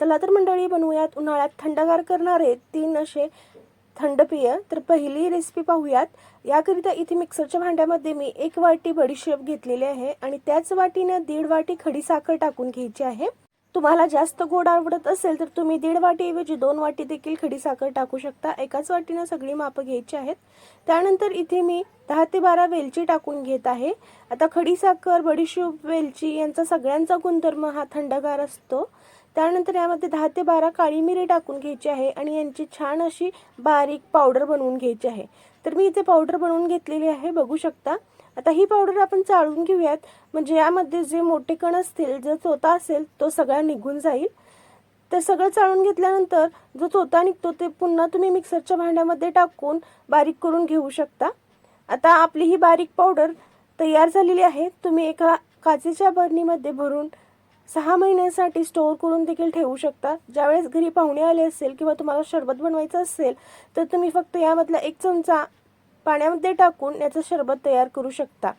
चला तर मंडळी बनवूयात उन्हाळ्यात थंडगार करणारे तीन असे थंड पेय तर पहिली रेसिपी पाहूयात. याकरिता इथे मिक्सरच्या भांड्यामध्ये मी एक वाटी बडीशेप घेतलेली आहे आणि त्याच वाटीनं दीड वाटी खडी साखर टाकून घ्यायची आहे. तुम्हाला जास्त गोड आवडत असेल तर तुम्ही दीड वाटीऐवजी दोन वाटी देखील खडी साखर टाकू शकता. एकाच वाटीनं सगळी मापं घ्यायची आहेत. त्यानंतर इथे मी दहा ते बारा वेलची टाकून घेत आहे. आता खडी साखर बडीशेप वेलची यांचा सगळ्यांचा गुणधर्म हा थंडगार असतो. त्यानंतर यामध्ये दहा ते बारा काळी मिरी टाकून घ्यायची आहे आणि यांची छान अशी बारीक पावडर बनवून घ्यायची आहे. तर मी इथे पावडर बनवून घेतलेली आहे बघू शकता. आता ही पावडर आपण चाळून घेऊयात. म्हणजे यामध्ये जे मोठे कण असतील जो चोता असेल तो सगळा निघून जाईल. तर सगळं चाळून घेतल्यानंतर जो चोता निघतो ते पुन्हा तुम्ही मिक्सरच्या भांड्यामध्ये टाकून बारीक करून घेऊ शकता. आता आपली ही बारीक पावडर तयार झालेली आहे. तुम्ही एका काचेच्या बरणीमध्ये भरून सहा महिन्यांसाठी स्टोअर करून देखील ठेवू शकता. ज्यावेळेस घरी पाहुणे आले असेल किंवा तुम्हाला शरबत बनवायचं असेल तर तुम्ही फक्त यामधला एक चमचा पाण्यामध्ये टाकून याचं शरबत तयार करू शकता.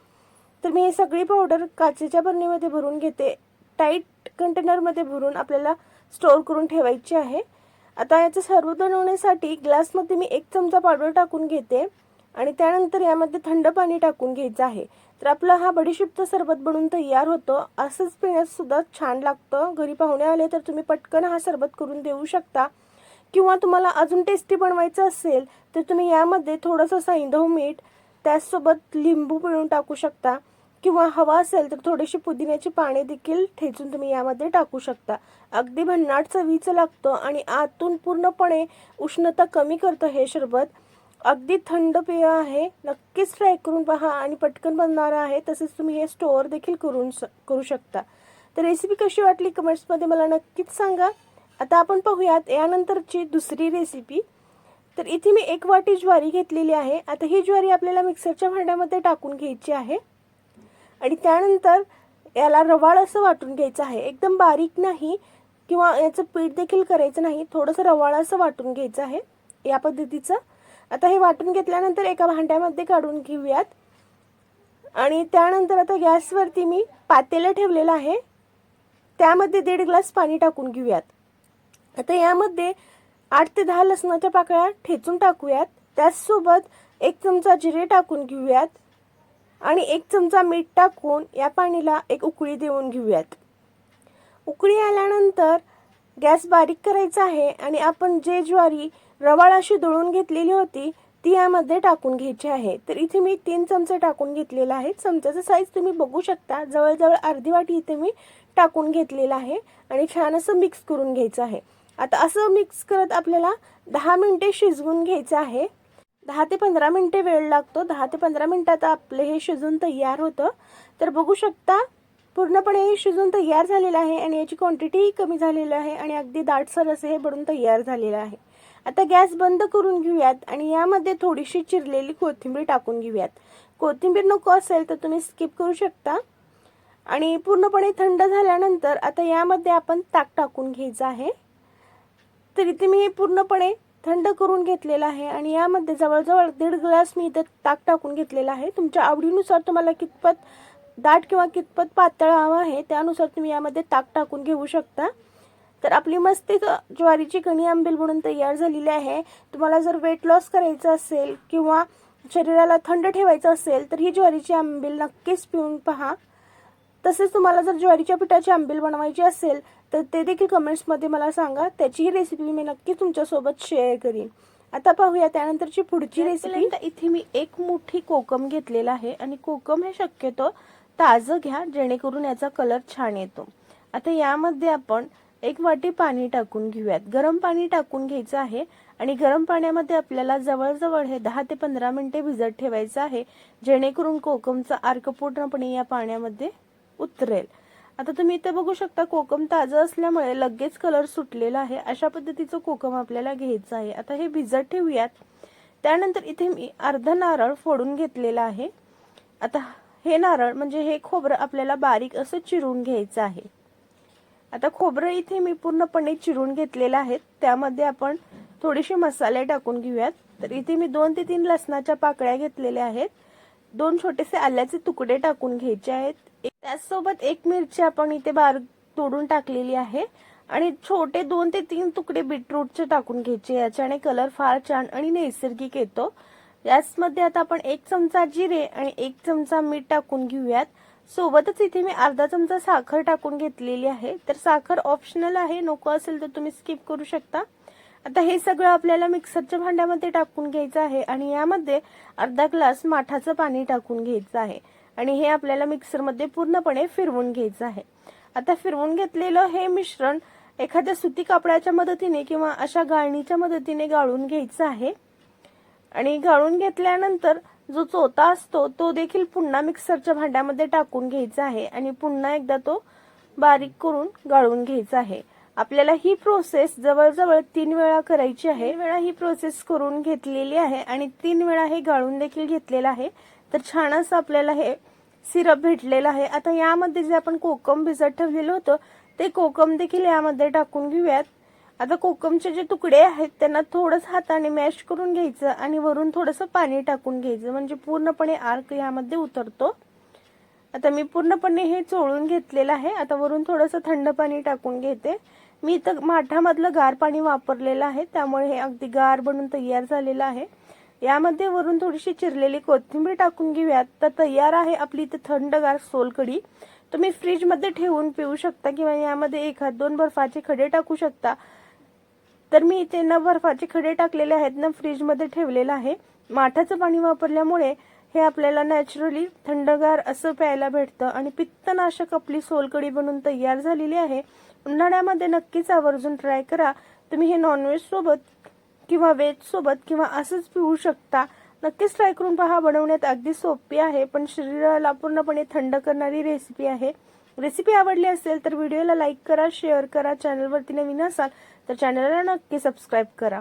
तर मी ही सगळी पावडर काचेच्या बरणीमध्ये भरून घेते. टाईट कंटेनरमध्ये भरून आपल्याला स्टोअर करून ठेवायची आहे. आता याचं सरबत बनवण्यासाठी ग्लासमध्ये मी एक चमचा पावडर टाकून घेते. आणि त्यानंतर यामध्ये थंड पाणी टाकून घ्यायचं आहे. तर आपला हा बडीशेपचा सरबत बनवून तयार होतो. असंच पिण्यास सुद्धा छान लागतं. घरी पाहुणे आले तर तुम्ही पटकन हा सरबत करून देऊ शकता. किंवा तुम्हाला अजून टेस्टी बनवायचं असेल तर तुम्ही यामध्ये थोडंसं सैंधव मीठ त्याचसोबत लिंबू पिळून टाकू शकता. किंवा हवा असेल तर थोडीशी पुदिन्याची पाने देखील ठेचून तुम्ही यामध्ये टाकू शकता. अगदी भन्नाट चवीचं लागतं आणि आतून पूर्णपणे उष्णता कमी करतं हे सरबत. अगदी थंड पेय आहे. नक्कीच ट्राय करून पहा आणि पटकन बनणारं आहे. तसेच तुम्ही हे स्टोअर देखील करून स- करू शकता. तर रेसिपी कशी वाटली कमेंट्समध्ये मला नक्कीच सांगा. आता आपण पाहूयात यानंतरची दुसरी रेसिपी तर इथे मी एक वाटी ज्वारी घेतलेली आहे. आता ही ज्वारी आपल्याला मिक्सरच्या भांड्यामध्ये टाकून घ्यायची आहे. आणि त्यानंतर याला रवाळ असं वाटून घ्यायचं आहे. एकदम बारीक नाही किंवा याचं पीठ देखील करायचं नाही. थोडंसं रवाळ असं वाटून घ्यायचं आहे. या पद्धतीचं. आता हे वाटून घेतल्यानंतर एका भांड्यामध्ये काढून घेऊयात. आणि त्यानंतर आता गॅसवरती मी पातेलं ठेवलेलं आहे. त्यामध्ये दीड ग्लास पाणी टाकून घेऊयात. आता यामध्ये आठ ते दहा लसणाच्या पाकळ्या ठेचून टाकूयात. त्याचसोबत एक चमचा जिरे टाकून घेऊयात. आणि एक चमचा मीठ टाकून या पाणीला एक उकळी देऊन घेऊयात. उकळी आल्यानंतर गॅस बारीक करायचा आहे आणि आपण जे ज्वारी रवाळ अशी दळून घेतलेली होती ती यामध्ये टाकून घ्यायची आहे. तर इथे मी तीन चमचे टाकून घेतलेला आहे. चमच्याचा साईज तुम्ही बघू शकता. जवळजवळ अर्धी वाटी इथे मी टाकून घेतलेला आहे आणि छान असं मिक्स करून घ्यायचं आहे. आता असं मिक्स करत आपल्याला दहा मिनटे शिजवून घ्यायचं आहे. दहा ते पंधरा मिनटे वेळ लागतो. दहा ते पंधरा मिनटात आपलं हे शिजून तयार होतं. तर बघू शकता पूर्णपणे शिजून तयार झालेलं आहे आणि याची क्वांटिटीही कमी झालेली आहे आणि अगदी दाटसर असं हे बनून तयार झालेलं आहे. आता गॅस बंद करून घेऊयात आणि यामध्ये थोडीशी चिरलेली कोथिंबीर टाकून घेऊयात. कोथिंबीर नको असेल तर तुम्ही स्किप करू शकता. आणि पूर्णपणे थंड झाल्यानंतर आता यामध्ये आपण ताक टाकून घ्यायचं आहे. तर इथे मी हे पूर्णपणे थंड करून घेतलेलं आहे आणि यामध्ये जवळजवळ दीड ग्लास मी इथं ताक टाकून घेतलेलं आहे. तुमच्या आवडीनुसार तुम्हाला कितपत दाट किंवा कितपत पातळ हवं आहे त्यानुसार तुम्ही यामध्ये ताक टाकून घेऊ शकता. तर आपली मस्त ज्वारीची कणी आंबील बनून तयार झालेली आहे. तुम्हाला जर वेट लॉस करायचं असेल किंवा शरीराला थंड ठेवायचं असेल तर ही ज्वारीची आंबील नक्कीच पिऊन पहा. तसेच तुम्हाला जर ज्वारीच्या पिठाची आंबील बनवायची असेल तर ते देखील कमेंट्समध्ये मला सांगा. त्याचीही रेसिपी मी नक्की तुमच्यासोबत शेअर करीन. आता पाहूया त्यानंतरची पुढची रेसिपी इथे मी एक मुठी कोकम घेतलेला आहे आणि कोकम हे शक्यतो ताजं घ्या जेणेकरून याचा कलर छान येतो. आता यामध्ये आपण एक वाटी पाणी टाकून घेऊयात. गरम पाणी टाकून घ्यायचं आहे आणि गरम पाण्यामध्ये आपल्याला जवळजवळ हे दहा ते पंधरा मिनिटे भिजत ठेवायचं आहे जेणेकरून कोकमचा अर्क पूर्णपणे या पाण्यामध्ये उतरेल. आता तुम्ही इथे बघू शकता कोकम ताजं असल्यामुळे लगेच कलर सुटलेला आहे. अशा पद्धतीचं कोकम आपल्याला घ्यायचं आहे. आता हे भिजत ठेवूयात. त्यानंतर इथे मी अर्धा नारळ फोडून घेतलेला आहे. आता हे नारळ म्हणजे हे खोबरं आपल्याला बारीक असं चिरून घ्यायचं आहे. आता खोबरं इथे मी पूर्णपणे चिरून घेतलेलं आहे. त्यामध्ये आपण थोडेसे मसाले टाकून घेऊयात. तर इथे मी दोन ते तीन लसणाच्या पाकळ्या घेतलेल्या आहेत. दोन छोटेसे आल्याचे तुकडे टाकून घ्यायचे आहेत. त्याचसोबत एक मिरची आपण इथे बारीक तोडून टाकलेली आहे. आणि छोटे दोन ते तीन तुकडे बीटरूटचे टाकून घ्यायचे. याच्याने कलर फार छान आणि नैसर्गिक येतो. याचमध्ये आता आपण एक चमचा जिरे आणि एक चमचा मीठ टाकून घेऊयात. सोबतच इथे मी अर्धा चमचा साखर टाकून घेतलेली आहे. तर साखर ऑप्शनल आहे नको असेल तर तुम्ही स्किप करू शकता. आता हे सगळं आपल्याला मिक्सरच्या भांड्यामध्ये टाकून घ्यायचं आहे आणि यामध्ये अर्धा ग्लास माठाचं पाणी टाकून घ्यायचं आहे. आणि हे आपल्याला मिक्सरमध्ये पूर्णपणे फिरवून घ्यायचं आहे. आता फिरवून घेतलेलं हे मिश्रण एखाद्या सुती कापडाच्या मदतीने किंवा अशा गाळणीच्या मदतीने गाळून घ्यायचं आहे. आणि गाळून घेतल्यानंतर जो चोथा असतो तो देखील पुन्हा मिक्सरच्या भांड्यामध्ये टाकून घ्यायचा आहे आणि पुन्हा एकदा तो बारीक करून गाळून घ्यायचा आहे. आपल्याला ही प्रोसेस जवळजवळ तीन वेळा करायची आहे. वेळा ही प्रोसेस करून घेतलेली आहे आणि तीन वेळा हे गाळून देखील घेतलेलं आहे. तर छान असं आपल्याला हे सिरप भेटलेलं आहे. आता यामध्ये जे आपण कोकम भिजत ठेवलेलं होतं ते कोकम देखील यामध्ये टाकून घेऊयात. आता कोकमचे जे तुकडे आहेत त्यांना थोडंसं हाताने मॅश करून घ्यायचं आणि वरून थोडंसं पाणी टाकून घ्यायचं. म्हणजे पूर्णपणे आर्क यामध्ये उतरतो. आता मी पूर्णपणे हे चोळून घेतलेलं आहे. आता वरून थोडंसं थंड पाणी टाकून घेते. मी इथं माठामधलं गार पाणी वापरलेलं आहे. त्यामुळे हे अगदी गार बनून तयार झालेलं आहे. यामध्ये वरून थोडीशी चिरलेली कोथिंबीर टाकून घेऊयात. तर तयार आहे आपली इथे थंडगार सोलकढी तुम्ही फ्रीजमध्ये ठेवून पिऊ शकता किंवा यामध्ये एखाद दोन बर्फाचे खडे टाकू शकता. तर मी इथे न बर्फाचे खडे टाकलेले आहेत ना फ्रीजमध्ये ठेवलेलं आहे. माठाचं पाणी वापरल्यामुळे हे आपल्याला नॅचरली थंडगार असं प्यायला भेटतं आणि पित्तनाशक आपली सोलकडी बनून तयार झालेली आहे. उन्हाळ्यामध्ये नक्कीच आवर्जून ट्राय करा. तुम्ही हे नॉनव्हेज सोबत किंवा व्हेज सोबत किंवा असंच पिऊ शकता. नक्कीच ट्राय करून पहा बनवण्यात अगदी सोपी आहे पण शरीराला पूर्णपणे थंड करणारी रेसिपी आहे. रेसिपी आवडली असेल तर व्हिडिओला लाईक करा शेअर करा चॅनलवरती नवीन असाल तर चॅनलला नक्की सबस्क्राईब करा.